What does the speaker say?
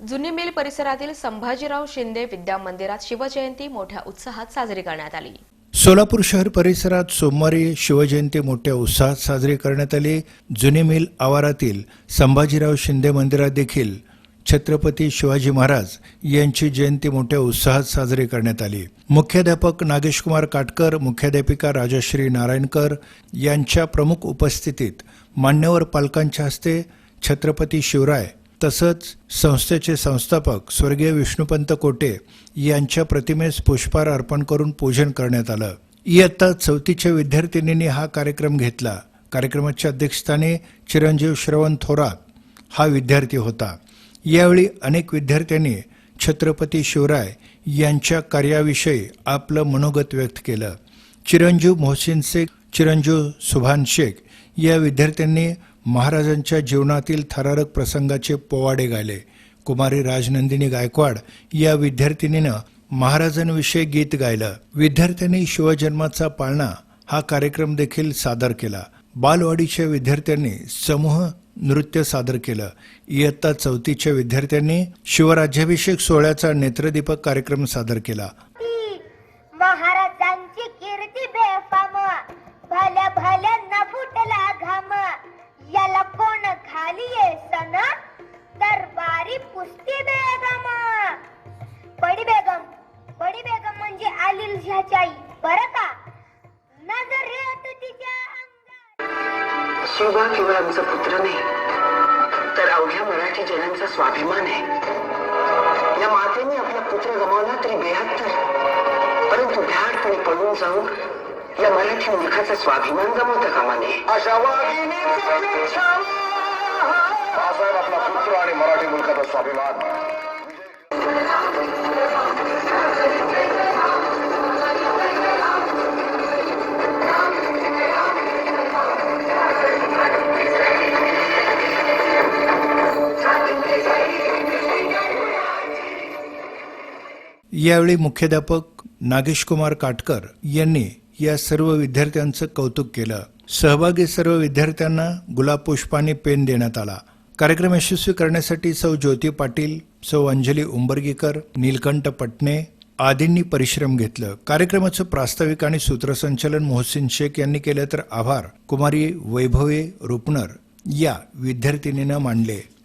जुनी मिल परिसरातील संभाजीराव शिंदे विद्या मंदिरात शिवजयंती मोठ्या उत्साहात साजरी करण्यात आली. सोलापूर शहर परिसरात सोमवारी शिवजयंती मोठ्या उत्साहात साजरी करण्यात आली. जुनी मिल आवारातील संभाजीराव शिंदे मंदिरात देखील छत्रपती शिवाजी महाराज यांची जयंती मोठ्या उत्साहात साजरी करण्यात आली. मुख्याध्यापक नागेशकुमार काटकर मुख्याध्यापिका राजश्री नारायणकर यांच्या प्रमुख उपस्थितीत मान्यवर पालकांच्या हस्ते छत्रपती शिवराय तसंच संस्थेचे संस्थापक स्वर्गीय विष्णुपंत कोटे यांच्या प्रतिमेस पुष्पहार अर्पण करून पूजन करण्यात आलं. इयत्ता चौथीच्या विद्यार्थिनींनी हा कार्यक्रम घेतला. कार्यक्रमाच्या अध्यक्षस्थानी चिरंजीव श्रवण थोरात हा विद्यार्थी होता. यावेळी अनेक विद्यार्थ्यांनी छत्रपती शिवराय यांच्या कार्याविषयी आपलं मनोगत व्यक्त केलं. चिरंजीव मोहसिन शेख चिरंजीव सुभान शेख या विद्यार्थ्यांनी महाराजांच्या जीवनातील थरारक प्रसंगाचे पोवाडे गायले. कुमारी राजनंदिनी गायकवाड या विद्यार्थिनीनं महाराजांविषयी गीत गायलं. विद्यार्थ्यांनी शिवजन्माचा पाळणा हा कार्यक्रम देखील सादर केला. बालवाडीच्या विद्यार्थ्यांनी समूह नृत्य सादर केलं. इयत्ता चौथीच्या विद्यार्थ्यांनी शिवराज्याभिषेक सोहळ्याचा नेत्रदीपक कार्यक्रम सादर केला. ह्याची आई. बरं का? नजरेत तिच्या शिवबा केवळ आमचा पुत्र नाही तर अवघ्या मराठी जनांचा स्वाभिमान आहे. या मातेने आपला पुत्र गमावला तरी बेहत्तर परंतु भ्याडपणे पळून जाऊन या मराठी मुलखाचा स्वाभिमान गमावता कामा नये. अशा बाळासाहेब आपला पुत्र आणि मराठी मुलखाचा स्वाभिमान. यावेळी मुख्याध्यापक नागेशकुमार काटकर यांनी या सर्व विद्यार्थ्यांचं कौतुक केलं. सहभागी सर्व विद्यार्थ्यांना गुलाब पुष्पाने पेन देण्यात आला. कार्यक्रम यशस्वी करण्यासाठी सौ ज्योती पाटील सौ अंजली उंबरगीकर नीलकंठ पटणे आदींनी परिश्रम घेतलं. कार्यक्रमाचं प्रास्ताविक आणि सूत्रसंचालन मोहसिन शेख यांनी केलं तर आभार. कुमारी वैभवे रुपनर या विद्यार्थिनीनं मांडले